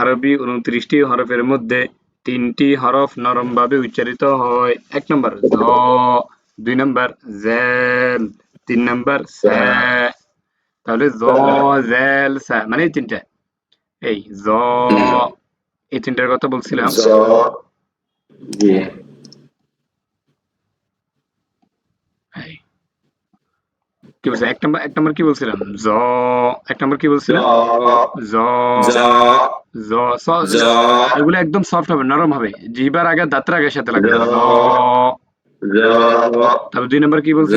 আরবি উনত্রিশটি হরফের মধ্যে তিনটি হরফ নরমভাবে উচ্চারিত হয়। এক নম্বর জ দুই নম্বর জেল তিন নম্বর তাহলে জ জেল সা মানে এই তিনটা। এই জ এই তিনটার কথা বলছিলাম। কি বলছে এক নম্বর এক নম্বর কি বলছিলাম? জ এক নম্বর কি বলছিলাম? জ জ জ। এগুলো একদম সফট হবে নরম হবে। জিবার আগে দাঁতের আগে সাথে লাগবে। তারপর দুই নম্বর কি বলছে?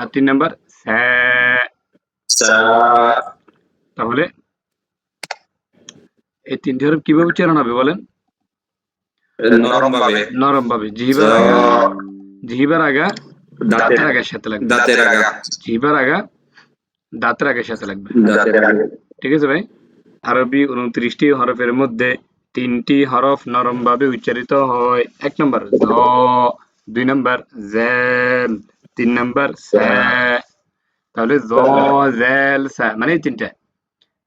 আর তিন নম্বর তাহলে এই তিনটি হরফ কীভাবে উচ্চারণ হবে বলেন? নরম ভাবে নরম ভাবে জিহিবার আগা জিহিবার আগা দাঁতের আগের সাথে লাগবে। দাঁতের আগা। জিহিবার আগা দাঁতের আগের সাথে লাগবে। ঠিক আছে ভাই? আরবি উনত্রিশটি হরফের মধ্যে তিনটি হরফ নরম ভাবে উচ্চারিত হয়। এক নম্বর জ দুই নম্বর জেল তিন নম্বর তাহলে জ জেল সা মানে এই তিনটা।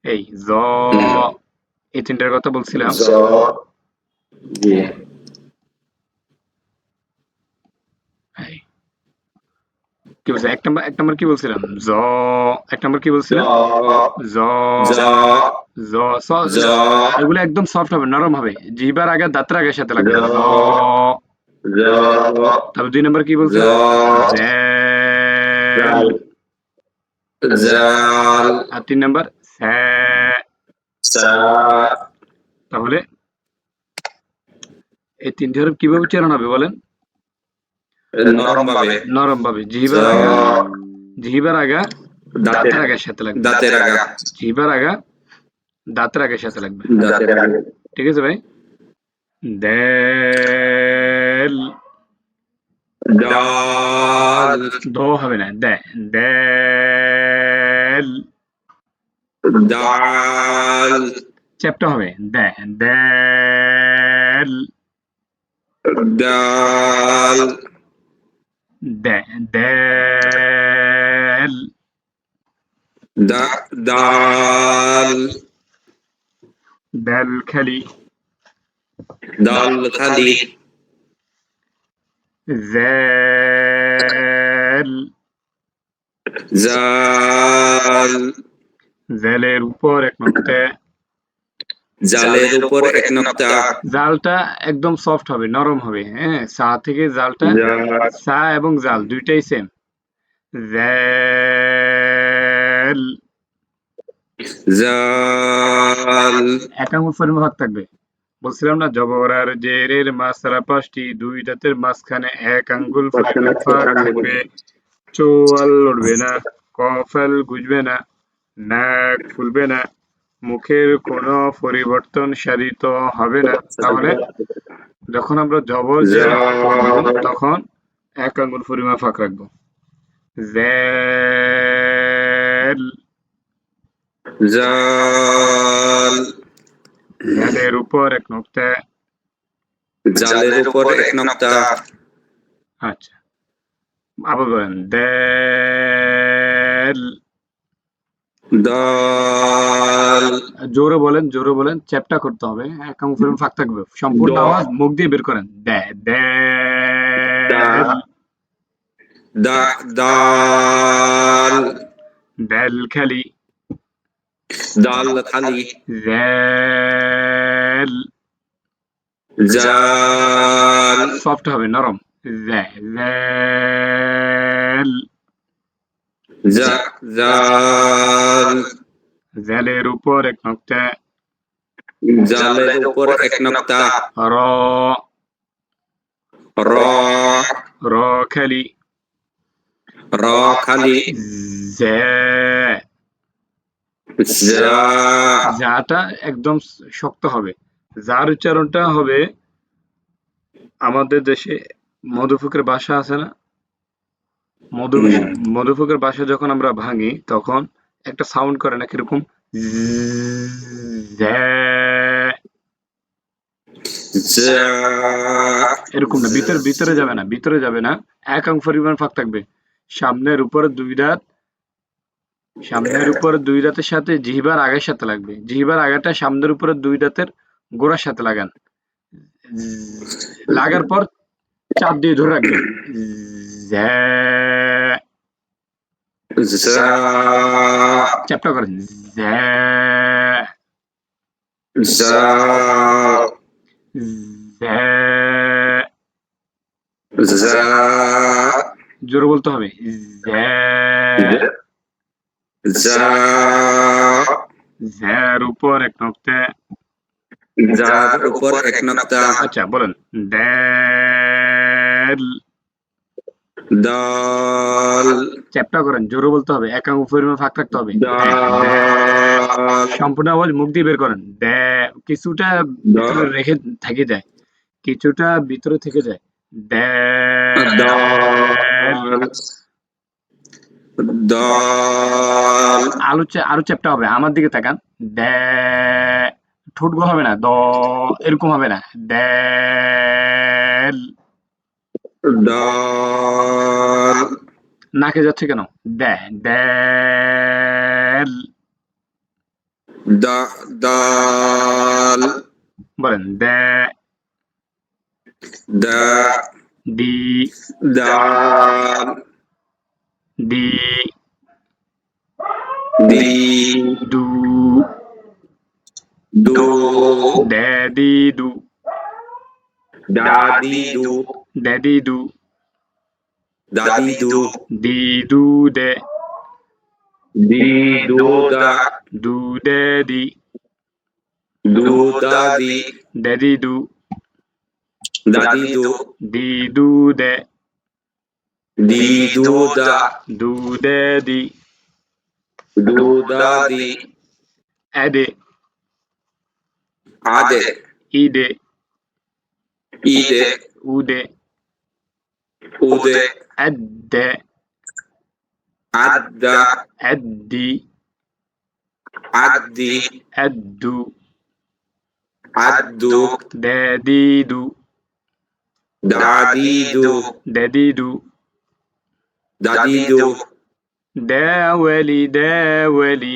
এই জ এই তিনটার কথা বলছিলাম জ জি এই। কি বলছে? এক নম্বর এক নম্বর কি বলছিলাম? জ এক নম্বর কি বলছিলাম? জ জ জ স- জ এগুলো একদম সফট হবে নরম হবে। জিবার আগে দাঁতের আগে সাথে লাগবে। জ। জ জ তারপর দুই নম্বর কি বলছে? আর তিন নম্বর তাহলে এই তিনটি হরফ কীভাবে উচ্চারণ হবে বলেন? নরম ভাবে। নরম ভাবে। জিহিবার আগা। জিহিবার আগা দাঁতের আগের সাথে লাগবে। দাঁতের আগা। জিহিবার আগা দাঁতের আগের সাথে লাগবে। দাঁতের আগে। ঠিক আছে ভাই? দেল। ডাল দ হবে না। দে। দেল। ডাল চ্যাপ্টা হবে। দে। দেল। ডাল দে দেল দা ডাল দেল খালি। ডাল খালি। জেল। জাল। জেলের উপর এক নক্তে জালের উপর এক নক্তা। জালটা একদম সফট হবে নরম হবে হ্যাঁ? সা থেকে জালটা সা এবং জাল দুইটাই সেম জেল। জাল। এক আঙুল পরিমাণ ভাগ থাকবে। বলছিলাম না জবর আর জেরের মাছরা পাঁচটি দুই দাঁতের মাঝখানে এক আঙ্গুল। থাকবে। চোয়াল লড়বে না কফল গুজবে না নাক ফুলবে না। মুখের কোনো পরিবর্তন সাধিত হবে না। তাহলে যখন আমরা জবর তখন এক আঙ্গুল পরিমাণ ফাঁক রাখব। জালের উপর এক নোক্তা। জালের উপর এক নক্তা। আচ্ছা। আবার বলেন। দেল দাল। জোরে বলেন জোরে বলেন চ্যাপটা করতে হবে এক আঙ্গুল ফাঁক থাকবে। সম্পূর্ণ আওয়াজ মুখ দিয়ে বের করেন। দে দা। দাল। দেল। খালি। দাল খালি। জেল জাল। সফট হবে নরম। জেল জাল জেলের উপর এক নোক্তা। জালের উপর এক নক্তা। র। র। র খালি। র খালি। যাটা একদম শক্ত হবে। যার উচ্চারণটা হবে আমাদের দেশে মধুফুকের ভাষা আছে না? মধু মধুফুকের ভাষা যখন আমরা ভাঙি তখন একটা সাউন্ড করে না কীরকম এরকম না ভিতরে ভিতরে যাবে না ভিতরে যাবে না। এক অঙ্ক পরিমাণ ফাঁক থাকবে। সামনের উপরে দুই দাঁত সামনের উপর দুই দাঁতের সাথে জিহিবার আগের সাথে লাগবে। জিহিবার আগাটা সামনের উপরে দুই দাঁতের গোড়ার সাথে লাগান। লাগার পর চাপ দিয়ে ধরে রাখবেন। জ্যা, যা চ্যাপটা করেন জ্যা, যা জ্যা। যা জোরে বলতে হবে জ্যা, যা জ্যার উপর এক নক্তে যার উপর এক নক্তা আচ্ছা বলেন দ্যাল দাল। চ্যাপটা করেন জোরে বলতে হবে একাঙ্গ পরিমাণ ফাঁক রাখতে হবে। সম্পূর্ণ আওয়াজ মুখ দিয়ে বের করেন। কিছুটা ভিতরে রেখে থেকে যায় কিছুটা ভিতরে থেকে যায়। দাল। আলু আরও চ্যাপটা হবে আমার দিকে তাকান। দ্যা ঠোঁট গোল হবে না দ এরকম হবে না। দ্যাল দাল নাকে যাচ্ছে কেন? দ্যা দ্যাল দা দাল। বলেন দ্যা দা দি দাল দি দি দু দু। ড্যাডি দু দাদি দু। Daddy do. Daddy do. Dee do de, Dee do da, Do daddy. Do daddy. Daddy do. Daddy do. Dee do de, Dee do da, Do daddy. Do daddy. Ade, Ade. Ide. Ide. Ude. উদে এডে আদা এডি আদি edu আদু daddy দু দাদি দু daddy দু দাদি দু দে ওয়েলি দে ওয়েলি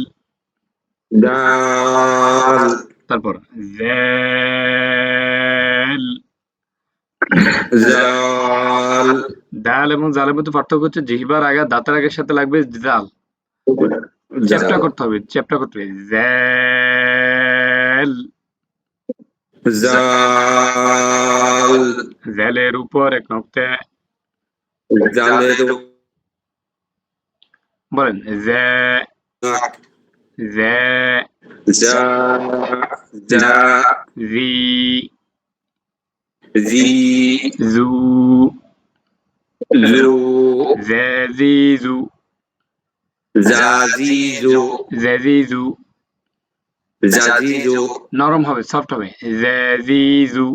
মিডেডেউ মিদাদাউ ওয়েলি দে দে ওয়ালি দাদা দেল। দাল ল হবে কেন দে দেল দাল তারপর জেল। জাল। ডাল এবং জালের মধ্যে পার্থক্য হচ্ছে জিহ্বার আগা দাঁতের আগের সাথে লাগবে জাল। চ্যাপটা করতে হবে চ্যাপটা করতে হবে। জেল। জাল। জেলের উপর এক নক্তে। জালের বলেন জে জে যা যা জি জি জু জু জে জি জু জাজিজু জেজিজু জাজিজু নরম হবে সফট হবে জেজিজু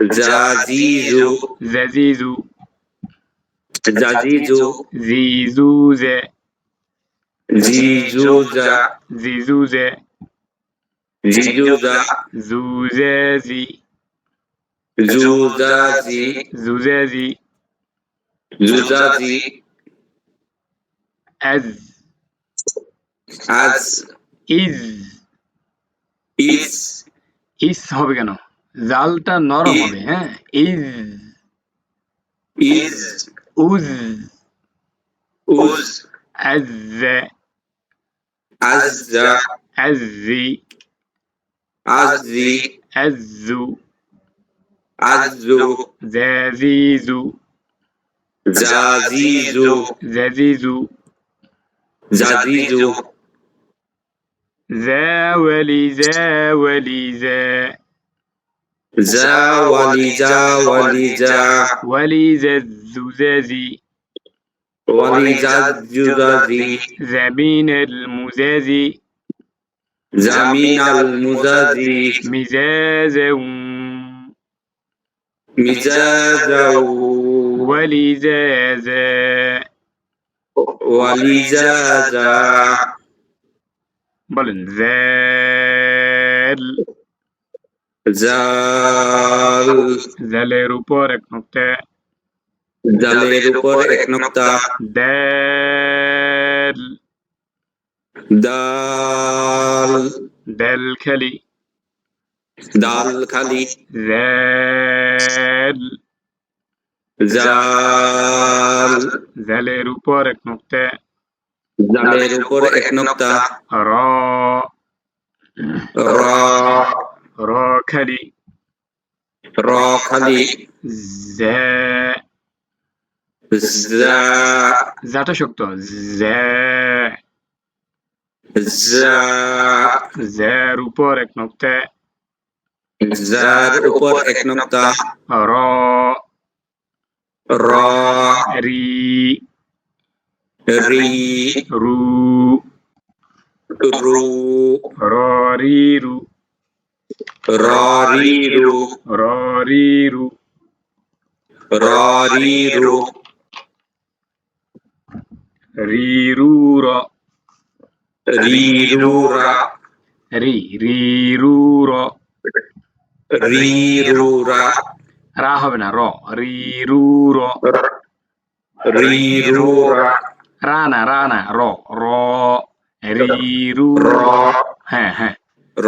জাজিজু জেজিজু জাজিজু জিজু জে জিজুজা জিজু জে জিজুজা জুজে জি জুজাজি জুজে জি জুজাজি এজ আজ ইজ ইস ইস হবে কেন? জালটা নরম হবে হ্যাঁ? ইজ ইজ উজ. উজ. এজ عز عزي. عزي. عز زازيزو. زازيزو. زازيزو. زازيزو. زاولي زاولي ولذا ولذا زاولي ولذا ولذا ولذا زازي. ونزاز زمين المزازي زمين المزازي مزازا مزازا ولزازا ولزازا بل زال. زال. زال روبارك نقطة. জালের উপর এক নোক্তা। দাল। দাল। দাল খালি। দাল খালি। জাল জাল। জালের উপর এক নোক্তা। জালের উপর এক নোক্তা। র। র। র খালি। র খালি। জা। জা জাটা শক্ত জা জা জার উপর এক নোক্তা জার উপর এক নোক্তা র র রি রি রু রু র রি রু র রি রু র রি রু র রি রু রি রু র রি রু রা রি রি রু র রি রু রা রা হবে না র রি রু র রি রু রা রা না রা না র র রি রু র র হ্যাঁ হ্যাঁ র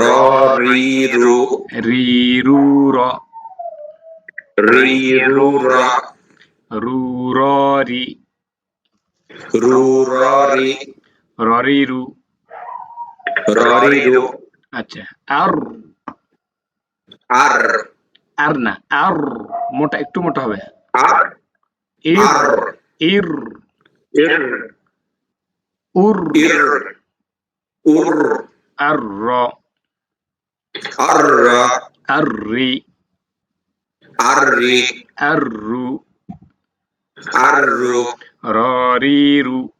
রি রু রি রু র রি রু রা রু র আচ্ছা আর আর আর না আর মোটা একটু মোটা হবে আর ইর ইর ইর উর ইর উর আর র আর রা আর রি আর রি আর রু আর। রু র রি রু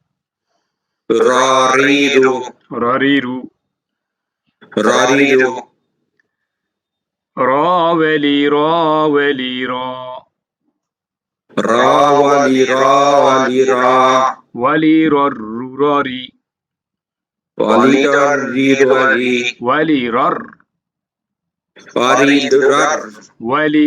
র রি রু। র রি রু। র রি রু র ওয়েলি র ওয়েলি র র ওয়ালি র ওয়ালি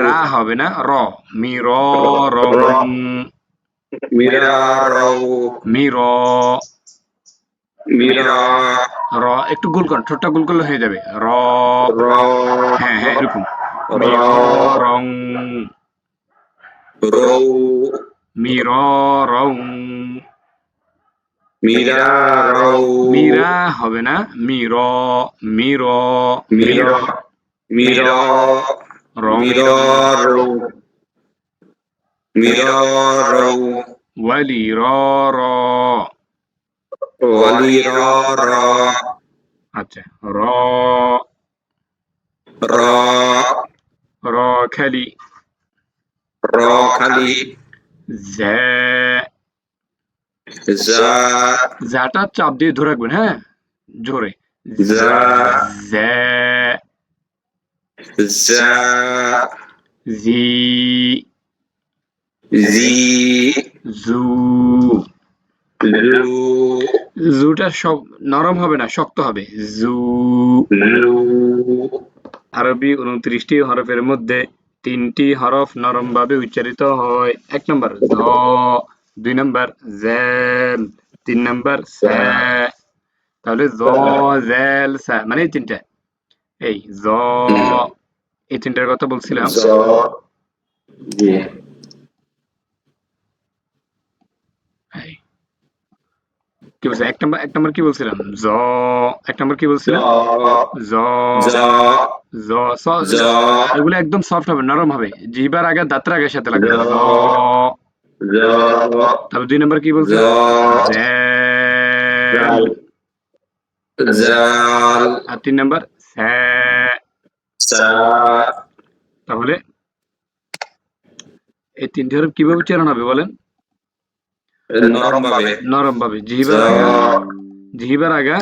রা হবে না? র। মির মিরা। র। একটু গোল কর ঠোঁটটা গোল করলে হয়ে যাবে। র। র। হ্যাঁ হ্যাঁ এরকম। র। রং। রৌ। মিররং মিরারাউ মিরা হবে না? মির মির। মিরা। র র ওয়ালি র র আচ্ছা র র র খালি র খালি জ্যা জা জাটা চাপ দিয়ে ধরে রাখবেন হ্যাঁ জোরে জা জ্যা জি জি জু লু জুটা সব নরম হবে না শক্ত হবে। জু. লু আরবি উনত্রিশটি হরফের মধ্যে তিনটি হরফ নরম ভাবে উচ্চারিত হয়। এক নম্বর জ দুই নম্বর জেল তিন নম্বর সে। তাহলে জ জেল সা মানে তিনটা। এই জ এই তিনটার কথা বলছিলাম। কি বলছে এক নম্বর এক নম্বর কি বলছিলাম? জ এক নম্বর কি বলছিলাম? জ জ স- এগুলো একদম সফট হবে নরম হবে। জিবার আগে দাঁতের আগে সাথে লাগবে। জ। জ। জ। তারপর দুই নম্বর কি বলছে আর তিন নম্বর স্যা সা তাহলে এই তিনটি হরফ কীভাবে উচ্চারণ হবে বলেন? নরম ভাবে নরম ভাবে জিহিবার আগা। জিহিবার আগা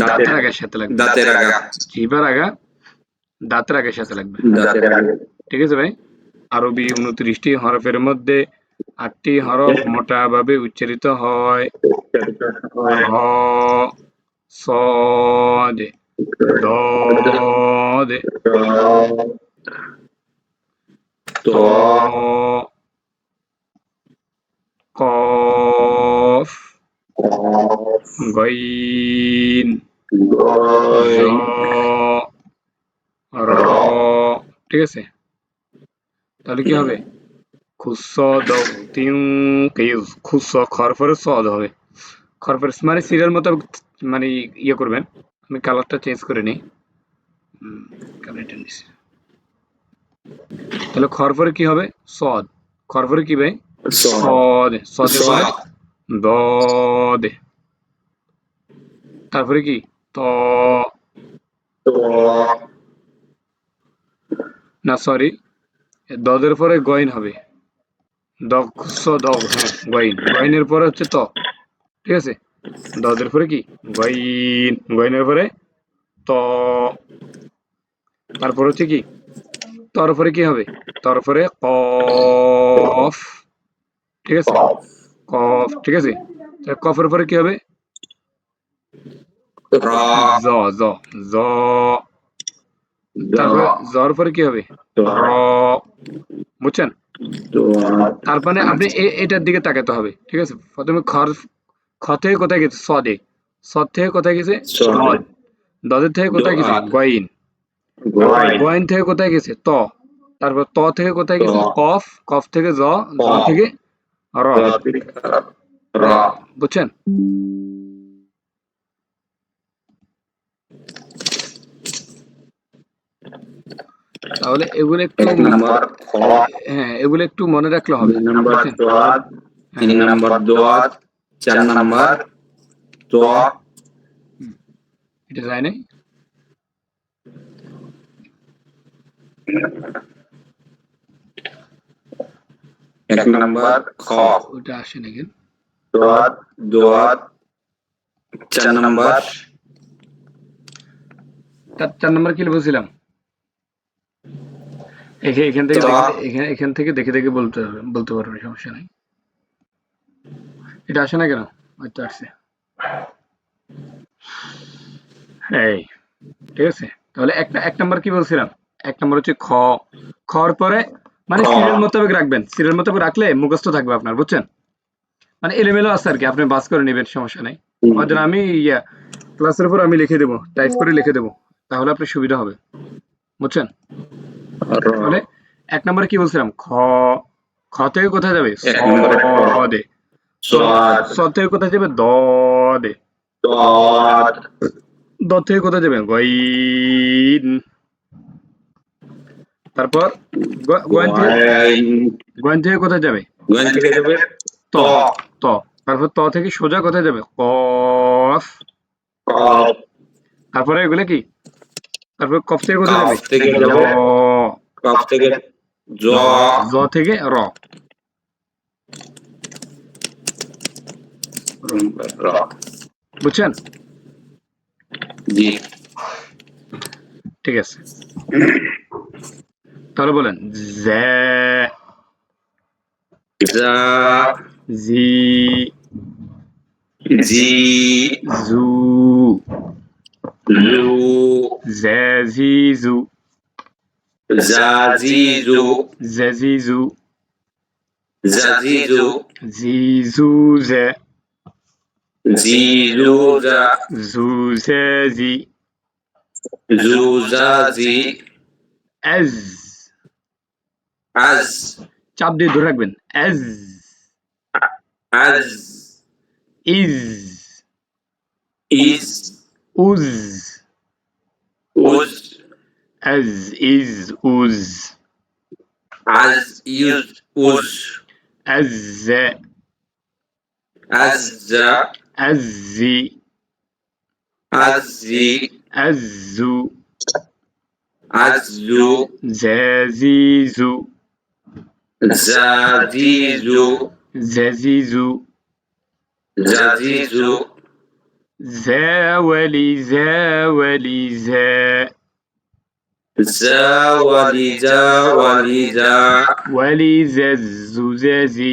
দাঁতের আগের সাথে লাগবে। দাঁতের আগা। জিহিবার আগা দাঁতের আগের সাথে লাগবে। ঠিক আছে ভাই? আরবি উনত্রিশটি হরফের মধ্যে আটটি হরফ মোটা ভাবে উচ্চারিত হয়। হ সদে দদে তো কফ গইন জ র ঠিক আছে? তাহলে কি হবে? খুস দ তিন কিজ খুস খরফরে সদ হবে। খরফরে মানে সিরিয়াল মতো মানে ইয়ে করবেন। আমি কালারটা চেঞ্জ করে নিই। কালারটা তাহলে খরফরে কি হবে? সদ। খরফরে কি ভাই? সদ। সদে। পরে দদে। তারপরে কি? ত। না সরি দদের পরে গইন হবে। দক্ষ দগ হ্যাঁ গইন। গইনের পরে হচ্ছে ত। ঠিক আছে? দদের পরে কি? গইন গইনের পরে ত তারপর হচ্ছে কি? তর পরে কি হবে? তর পরে কফ ঠিক আছে? কফ ঠিক আছে? তাহলে কফের পরে কি হবে? জ জ জ তারপরে জর পরে কি হবে? র বুঝছেন? তারপরে আপনি এ- এটার দিকে তাকাতে হবে ঠিক আছে? প্রথমে খর খ থেকে কোথায় গেছে সদে। সদ থেকে কোথায় গেছে সদ। দদের থেকে কোথায় গেছে দদ। গইন। গইন। থেকে কোথায় গেছে ত। তারপর ত থেকে কোথায় গেছে কফ। কফ থেকে জ। জ থেকে র। বুঝছেন? তাহলে এগুলো একটু এক হ্যাঁ এগুলো একটু মনে রাখলে হবে। নম্বর তিন নম্বর দোয়াত। চার নম্বর দোয়া এটা যায় নাই এক নম্বর খ। ওটা আসে না কেন দোয়াত দোয়াত চার নম্বর। তার চার নম্বর কি বলছিলাম? এখে- এখান থেকে এখান থেকে দেখে দেখে বলতে হবে বলতে পারবে সমস্যা নাই। এটা আসে না কেন? হয়তো আসছে। এই ঠিক আছে? তাহলে এক এক নম্বর কি বলছিলাম? এক নম্বর হচ্ছে খ। খর পরে মানে সিরিয়াল মোতাবেক রাখবেন। সিরিয়াল মোতাবেক রাখলে মুখস্থ থাকবে আপনার বুঝছেন? মানে এলোমেলো আছে আর কি আপনি বাস করে নেবেন সমস্যা নেই। আমাদের আমি ইয়া ক্লাসের উপর আমি লিখে দেবো টাইপ করে লিখে দেবো তাহলে আপনার সুবিধা হবে বুঝছেন? তাহলে এক নম্বরে কি বলছিলাম? খ খ থেকে কোথায় যাবে। দে। থেকে কোথায় যাবে দ দে দোয়াত দ থেকে কোথায় যাবে গইন। তারপর গ- গইন থেকে কোথায় যাবে? থেকে যাবে ত। ত। তারপর ত থেকে সোজা কোথায় যাবে? কফ। কফ। তারপরে এগুলো কি? তারপর কফ থেকে কোথায় যাবে? কফ থেকে যাবে। জ কফ থেকে জ। জ থেকে র র। বুঝছেন জি ঠিক আছে তাহলে বলেন জে যা জি জি জু লু জে জি জু জাজিজু জে জি জু জাজিজু জি জু জে জি জুজা জু জে জি জুজা জি এজ আজ চাপ দিয়ে ধরে রাখবেন এজ আজ ইজ ইজ উজ উজ এজ ইজ উজ আজ ইউজ উজ এজ জে আজ জা এজ জি আজ জি এজ জু আজ জু জে জি জু জা জি জু জে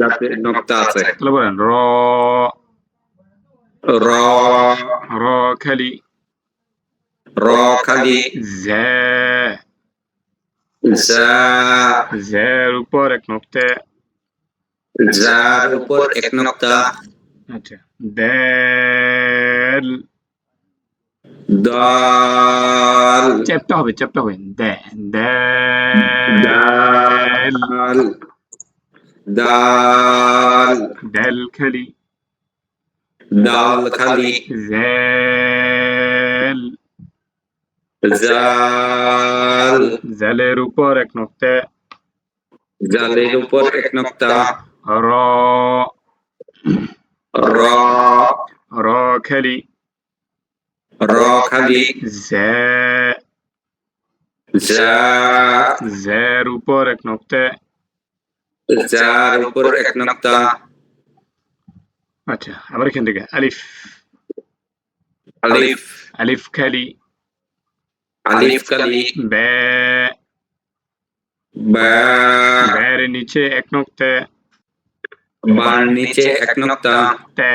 যাতে নক্তা আছে তাহলে বলেন র র র খালি র খালি জ্যা জা জ্যার উপর এক নক্তা যার উপর এক নক্তা আচ্ছা দেল দাল চ্যাপটা হবে চ্যাপটা হবে দে দেল দাল। দেল খালি। দাল খালি। জেল। জাল। জালের উপর এক নক্তা। জালের উপর এক নক্তা। র। র। র খালি। র খালি। জে। যা জের উপর এক নক্তা। যার উপর এক নক্তা আচ্ছা আবার এখান থেকে আলিফ। আলিফ। আলিফ খালি। আলিফ খালি। বে বা বের নিচে এক নক্তা বার নিচে এক নক্তা তে।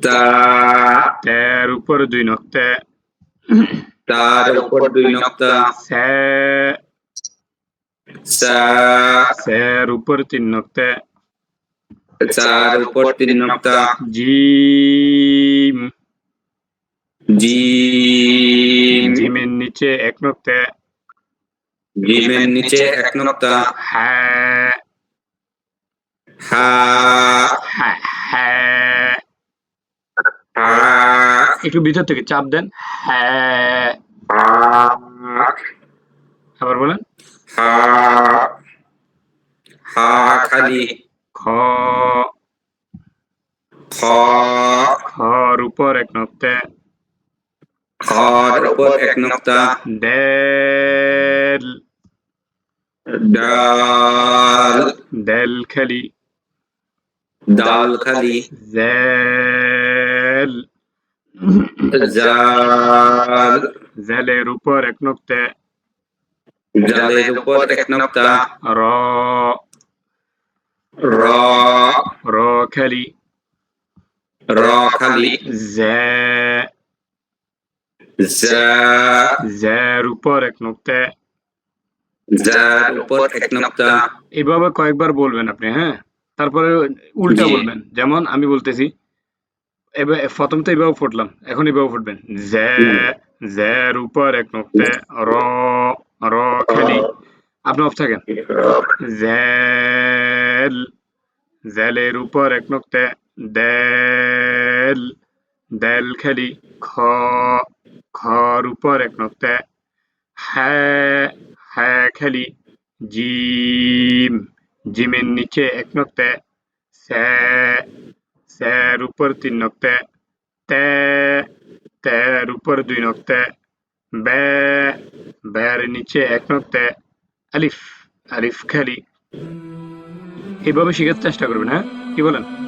তা। তের উপর দুই নক্তা তার উপর দুই নক্তা সে সা সের উপর তিন নক্তা চার উপর তিন নক্তা জিম জিম জিমের নিচে এক নক্তা জিমের নিচে এক নক্তা হ্যাঁ হা হ্যাঁ হ্যাঁ হা একটু ভিতর থেকে চাপ দেন। হ্যাঁ। হা আবার বলেন। হা হা খালি খ খ খর উপর এক নক্তা খর উপর এক নক্তা দেল ডাল দেল খালি ডাল খালি জেল জাল জেলের উপর এক নক্তা জালের উপর এক নক্তা। র। র। র খালি। র খালি। জে। যা জের উপর এক নক্তা। যার উপর এক নক্তা। এইভাবে কয়েকবার বলবেন আপনি হ্যাঁ? তারপরে উল্টা বলবেন। যেমন আমি বলতেছি এবার প্রথম তো এইভাবে ফুটলাম এখন এইভাবে ফুটবেন। জে জের উপর এক নক্তা। র। র খালি। আপনি অফ থাকেন। জেল। জেলের উপর এক নক্তা দেল। দেল খালি। খ। খর উপর এক নক্তা হ্যাঁ। হ্যাঁ খালি। জিম। জিমের নিচে এক নক্তা স্যা স্যার উপর তিন নক্তা তে। তের উপর দুই নক্তা বে বের নিচে এক নক্তে আলিফ আলিফ খালি। এইভাবে শেখার চেষ্টা করবেন হ্যাঁ? কি বলেন?